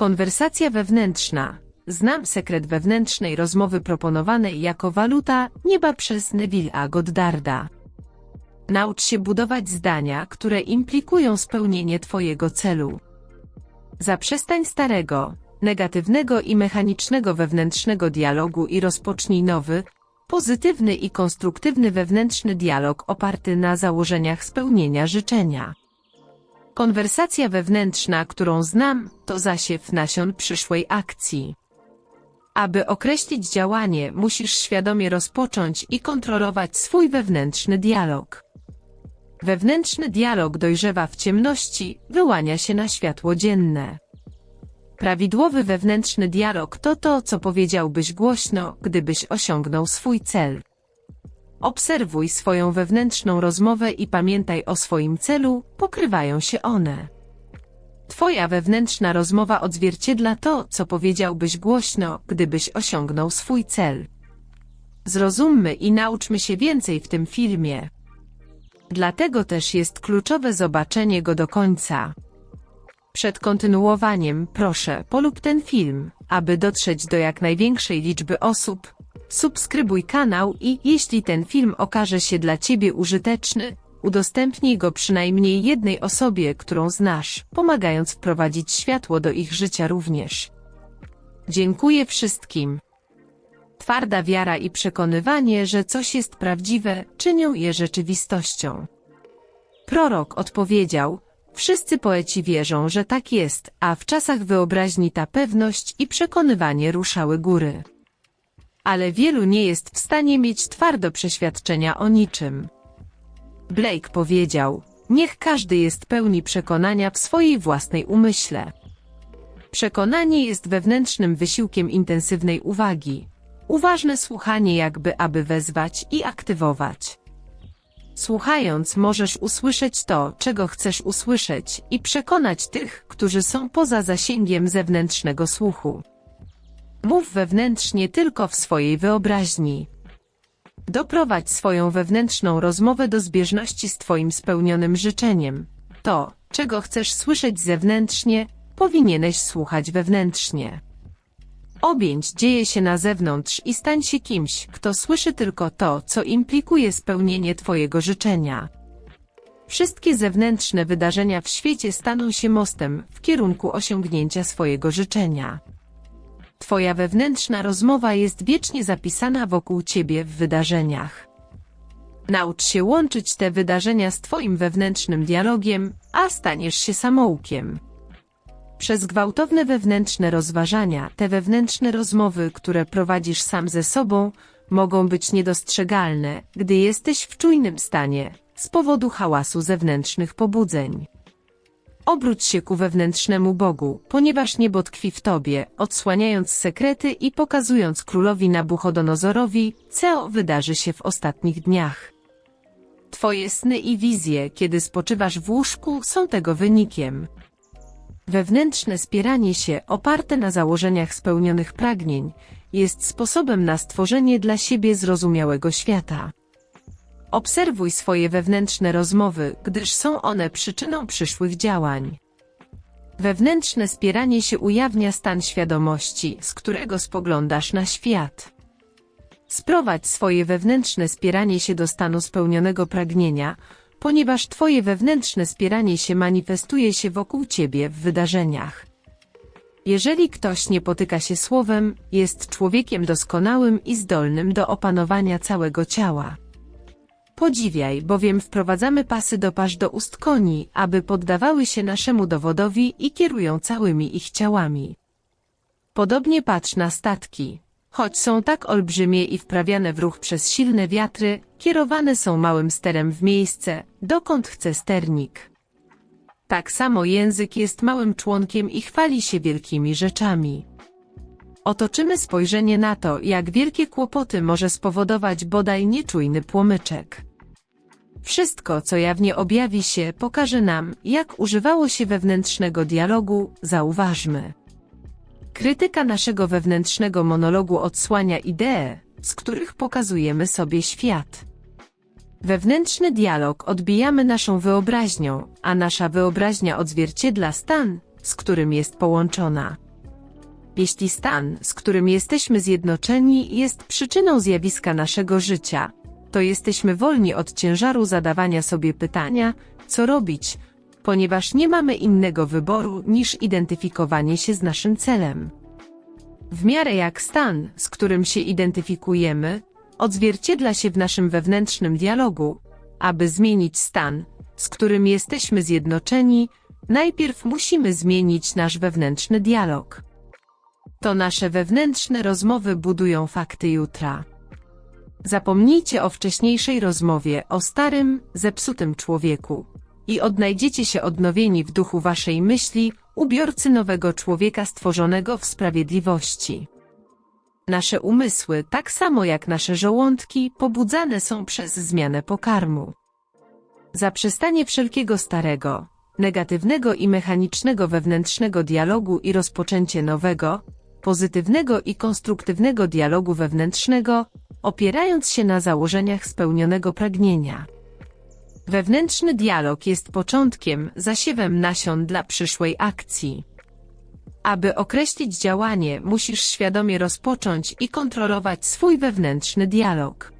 Konwersacja wewnętrzna. Znam sekret wewnętrznej rozmowy proponowanej jako waluta nieba przez Neville'a Goddarda. Naucz się budować zdania, które implikują spełnienie Twojego celu. Zaprzestań starego, negatywnego i mechanicznego wewnętrznego dialogu i rozpocznij nowy, pozytywny i konstruktywny wewnętrzny dialog oparty na założeniach spełnienia życzenia. Konwersacja wewnętrzna, którą znam, to zasiew nasion przyszłej akcji. Aby określić działanie, musisz świadomie rozpocząć i kontrolować swój wewnętrzny dialog. Wewnętrzny dialog dojrzewa w ciemności, wyłania się na światło dzienne. Prawidłowy wewnętrzny dialog to to, co powiedziałbyś głośno, gdybyś osiągnął swój cel. Obserwuj swoją wewnętrzną rozmowę i pamiętaj o swoim celu, pokrywają się one. Twoja wewnętrzna rozmowa odzwierciedla to, co powiedziałbyś głośno, gdybyś osiągnął swój cel. Zrozummy i nauczmy się więcej w tym filmie. Dlatego też jest kluczowe zobaczenie go do końca. Przed kontynuowaniem proszę polub ten film, aby dotrzeć do jak największej liczby osób. Subskrybuj kanał i jeśli ten film okaże się dla Ciebie użyteczny, udostępnij go przynajmniej jednej osobie, którą znasz, pomagając wprowadzić światło do ich życia również. Dziękuję wszystkim. Twarda wiara i przekonywanie, że coś jest prawdziwe, czynią je rzeczywistością. Prorok odpowiedział, Wszyscy poeci wierzą, że tak jest, a w czasach wyobraźni ta pewność i przekonywanie ruszały góry. Ale wielu nie jest w stanie mieć twardo przeświadczenia o niczym. Blake powiedział, niech każdy jest pełni przekonania w swojej własnej umyśle. Przekonanie jest wewnętrznym wysiłkiem intensywnej uwagi. Uważne słuchanie jakby aby wezwać i aktywować. Słuchając możesz usłyszeć to, czego chcesz usłyszeć i przekonać tych, którzy są poza zasięgiem zewnętrznego słuchu. Mów wewnętrznie tylko w swojej wyobraźni. Doprowadź swoją wewnętrzną rozmowę do zbieżności z Twoim spełnionym życzeniem. To, czego chcesz słyszeć zewnętrznie, powinieneś słuchać wewnętrznie. Objęć dzieje się na zewnątrz i stań się kimś, kto słyszy tylko to, co implikuje spełnienie Twojego życzenia. Wszystkie zewnętrzne wydarzenia w świecie staną się mostem w kierunku osiągnięcia swojego życzenia. Twoja wewnętrzna rozmowa jest wiecznie zapisana wokół Ciebie w wydarzeniach. Naucz się łączyć te wydarzenia z Twoim wewnętrznym dialogiem, a staniesz się samoukiem. Przez gwałtowne wewnętrzne rozważania, te wewnętrzne rozmowy, które prowadzisz sam ze sobą, mogą być niedostrzegalne, gdy jesteś w czujnym stanie, z powodu hałasu zewnętrznych pobudzeń. Obróć się ku wewnętrznemu Bogu, ponieważ niebo tkwi w Tobie, odsłaniając sekrety i pokazując królowi Nabuchodonozorowi, co wydarzy się w ostatnich dniach. Twoje sny i wizje, kiedy spoczywasz w łóżku, są tego wynikiem. Wewnętrzne spieranie się, oparte na założeniach spełnionych pragnień, jest sposobem na stworzenie dla siebie zrozumiałego świata. Obserwuj swoje wewnętrzne rozmowy, gdyż są one przyczyną przyszłych działań. Wewnętrzne spieranie się ujawnia stan świadomości, z którego spoglądasz na świat. Sprowadź swoje wewnętrzne spieranie się do stanu spełnionego pragnienia, ponieważ Twoje wewnętrzne spieranie się manifestuje się wokół Ciebie w wydarzeniach. Jeżeli ktoś nie potyka się słowem, jest człowiekiem doskonałym i zdolnym do opanowania całego ciała. Podziwiaj, bowiem wprowadzamy pasy do pasz do ust koni, aby poddawały się naszemu dowodowi i kierują całymi ich ciałami. Podobnie patrz na statki. Choć są tak olbrzymie i wprawiane w ruch przez silne wiatry, kierowane są małym sterem w miejsce, dokąd chce sternik. Tak samo język jest małym członkiem i chwali się wielkimi rzeczami. Otoczymy spojrzenie na to, jak wielkie kłopoty może spowodować bodaj nieczujny płomyczek. Wszystko, co jawnie objawi się, pokaże nam, jak używało się wewnętrznego dialogu, zauważmy. Krytyka naszego wewnętrznego monologu odsłania idee, z których pokazujemy sobie świat. Wewnętrzny dialog odbijamy naszą wyobraźnią, a nasza wyobraźnia odzwierciedla stan, z którym jest połączona. Jeśli stan, z którym jesteśmy zjednoczeni, jest przyczyną zjawiska naszego życia, to jesteśmy wolni od ciężaru zadawania sobie pytania, co robić, ponieważ nie mamy innego wyboru niż identyfikowanie się z naszym celem. W miarę jak stan, z którym się identyfikujemy, odzwierciedla się w naszym wewnętrznym dialogu, aby zmienić stan, z którym jesteśmy zjednoczeni, najpierw musimy zmienić nasz wewnętrzny dialog. To nasze wewnętrzne rozmowy budują fakty jutra. Zapomnijcie o wcześniejszej rozmowie o starym, zepsutym człowieku i odnajdziecie się odnowieni w duchu waszej myśli, ubiorcy nowego człowieka stworzonego w sprawiedliwości. Nasze umysły, tak samo jak nasze żołądki, pobudzane są przez zmianę pokarmu. Zaprzestanie wszelkiego starego, negatywnego i mechanicznego wewnętrznego dialogu i rozpoczęcie nowego, pozytywnego i konstruktywnego dialogu wewnętrznego, opierając się na założeniach spełnionego pragnienia. Wewnętrzny dialog jest początkiem, zasiewem nasion dla przyszłej akcji. Aby określić działanie, musisz świadomie rozpocząć i kontrolować swój wewnętrzny dialog.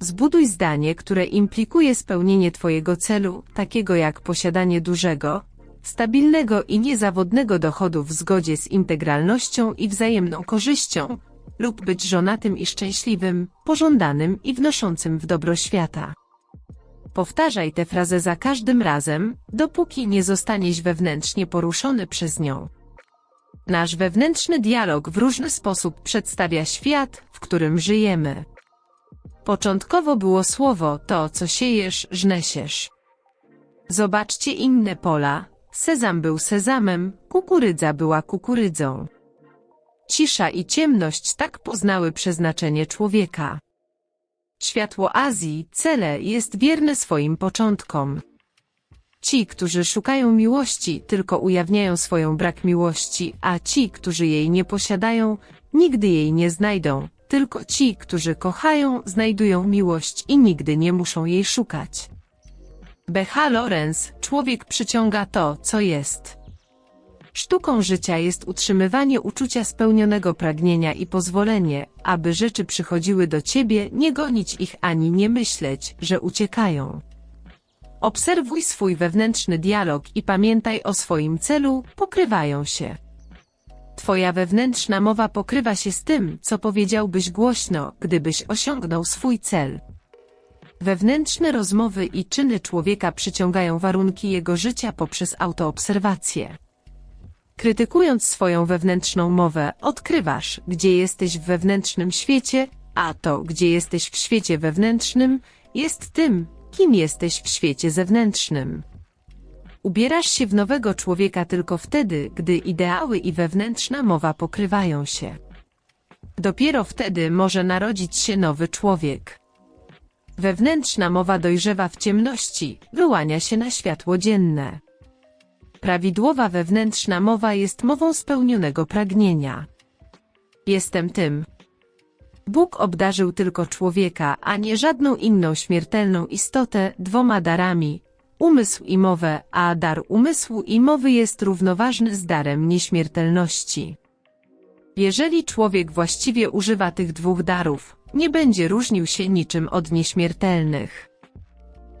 Zbuduj zdanie, które implikuje spełnienie Twojego celu, takiego jak posiadanie dużego, stabilnego i niezawodnego dochodu w zgodzie z integralnością i wzajemną korzyścią, lub być żonatym i szczęśliwym, pożądanym i wnoszącym w dobro świata. Powtarzaj tę frazę za każdym razem, dopóki nie zostaniesz wewnętrznie poruszony przez nią. Nasz wewnętrzny dialog w różny sposób przedstawia świat, w którym żyjemy. Początkowo było słowo to, co siejesz, żnesiesz. Zobaczcie inne pola. Sezam był sezamem, kukurydza była kukurydzą. Cisza i ciemność tak poznały przeznaczenie człowieka. Światło Azji, cele, jest wierne swoim początkom. Ci, którzy szukają miłości, tylko ujawniają swoją brak miłości, a ci, którzy jej nie posiadają, nigdy jej nie znajdą. Tylko ci, którzy kochają, znajdują miłość i nigdy nie muszą jej szukać. B.H. Lorenz, człowiek przyciąga to, co jest. Sztuką życia jest utrzymywanie uczucia spełnionego pragnienia i pozwolenie, aby rzeczy przychodziły do ciebie, nie gonić ich ani nie myśleć, że uciekają. Obserwuj swój wewnętrzny dialog i pamiętaj o swoim celu, pokrywają się. Twoja wewnętrzna mowa pokrywa się z tym, co powiedziałbyś głośno, gdybyś osiągnął swój cel. Wewnętrzne rozmowy i czyny człowieka przyciągają warunki jego życia poprzez autoobserwację. Krytykując swoją wewnętrzną mowę, odkrywasz, gdzie jesteś w wewnętrznym świecie, a to, gdzie jesteś w świecie wewnętrznym, jest tym, kim jesteś w świecie zewnętrznym. Ubierasz się w nowego człowieka tylko wtedy, gdy ideały i wewnętrzna mowa pokrywają się. Dopiero wtedy może narodzić się nowy człowiek. Wewnętrzna mowa dojrzewa w ciemności, wyłania się na światło dzienne. Prawidłowa wewnętrzna mowa jest mową spełnionego pragnienia. Jestem tym. Bóg obdarzył tylko człowieka, a nie żadną inną śmiertelną istotę dwoma darami, umysł i mowę, a dar umysłu i mowy jest równoważny z darem nieśmiertelności. Jeżeli człowiek właściwie używa tych dwóch darów, nie będzie różnił się niczym od nieśmiertelnych.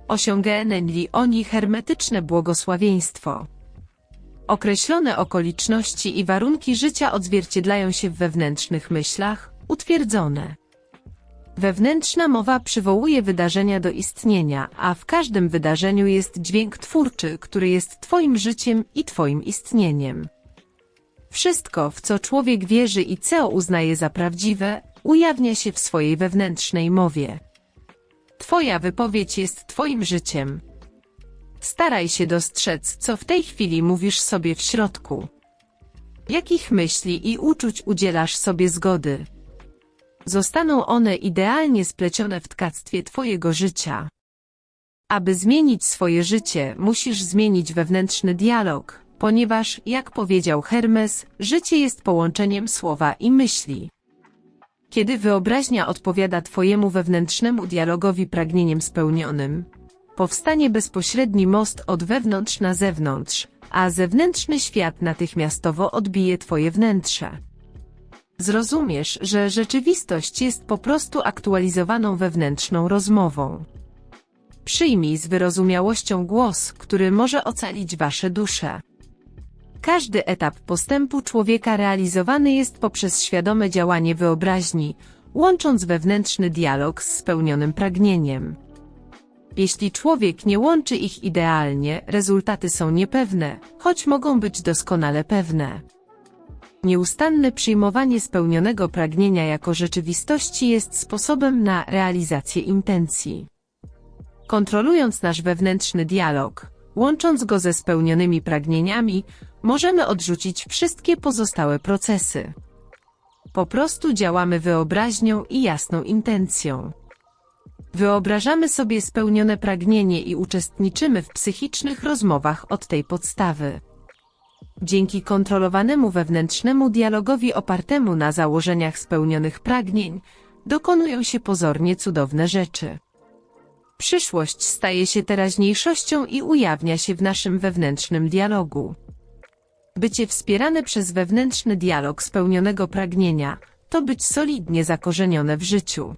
Osiągnęli oni hermetyczne błogosławieństwo. Określone okoliczności i warunki życia odzwierciedlają się w wewnętrznych myślach, utwierdzone. Wewnętrzna mowa przywołuje wydarzenia do istnienia, a w każdym wydarzeniu jest dźwięk twórczy, który jest Twoim życiem i Twoim istnieniem. Wszystko, w co człowiek wierzy i co uznaje za prawdziwe, ujawnia się w swojej wewnętrznej mowie. Twoja wypowiedź jest Twoim życiem. Staraj się dostrzec, co w tej chwili mówisz sobie w środku. Jakich myśli i uczuć udzielasz sobie zgody? Zostaną one idealnie splecione w tkactwie Twojego życia. Aby zmienić swoje życie, musisz zmienić wewnętrzny dialog, ponieważ, jak powiedział Hermes, życie jest połączeniem słowa i myśli. Kiedy wyobraźnia odpowiada Twojemu wewnętrznemu dialogowi pragnieniem spełnionym, powstanie bezpośredni most od wewnątrz na zewnątrz, a zewnętrzny świat natychmiastowo odbije twoje wnętrze. Zrozumiesz, że rzeczywistość jest po prostu aktualizowaną wewnętrzną rozmową. Przyjmij z wyrozumiałością głos, który może ocalić wasze dusze. Każdy etap postępu człowieka realizowany jest poprzez świadome działanie wyobraźni, łącząc wewnętrzny dialog z spełnionym pragnieniem. Jeśli człowiek nie łączy ich idealnie, rezultaty są niepewne, choć mogą być doskonale pewne. Nieustanne przyjmowanie spełnionego pragnienia jako rzeczywistości jest sposobem na realizację intencji. Kontrolując nasz wewnętrzny dialog, łącząc go ze spełnionymi pragnieniami, możemy odrzucić wszystkie pozostałe procesy. Po prostu działamy wyobraźnią i jasną intencją. Wyobrażamy sobie spełnione pragnienie i uczestniczymy w psychicznych rozmowach od tej podstawy. Dzięki kontrolowanemu wewnętrznemu dialogowi opartemu na założeniach spełnionych pragnień, dokonują się pozornie cudowne rzeczy. Przyszłość staje się teraźniejszością i ujawnia się w naszym wewnętrznym dialogu. Bycie wspierane przez wewnętrzny dialog spełnionego pragnienia, to być solidnie zakorzenione w życiu.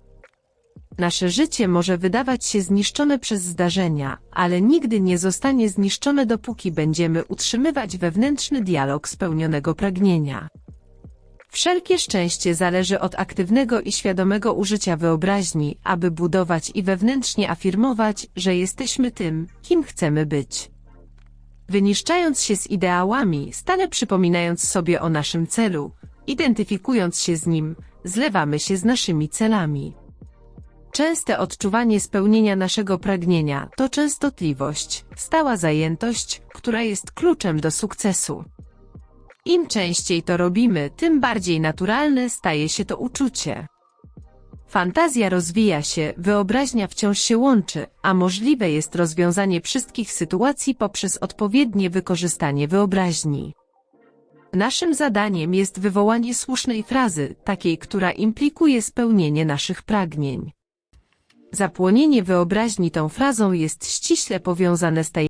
Nasze życie może wydawać się zniszczone przez zdarzenia, ale nigdy nie zostanie zniszczone dopóki będziemy utrzymywać wewnętrzny dialog spełnionego pragnienia. Wszelkie szczęście zależy od aktywnego i świadomego użycia wyobraźni, aby budować i wewnętrznie afirmować, że jesteśmy tym, kim chcemy być. Wyniszczając się z ideałami, stale przypominając sobie o naszym celu, identyfikując się z nim, zlewamy się z naszymi celami. Częste odczuwanie spełnienia naszego pragnienia to częstotliwość, stała zajętość, która jest kluczem do sukcesu. Im częściej to robimy, tym bardziej naturalne staje się to uczucie. Fantazja rozwija się, wyobraźnia wciąż się łączy, a możliwe jest rozwiązanie wszystkich sytuacji poprzez odpowiednie wykorzystanie wyobraźni. Naszym zadaniem jest wywołanie słusznej frazy, takiej, która implikuje spełnienie naszych pragnień. Zapłonienie wyobraźni tą frazą jest ściśle powiązane z tajemnicą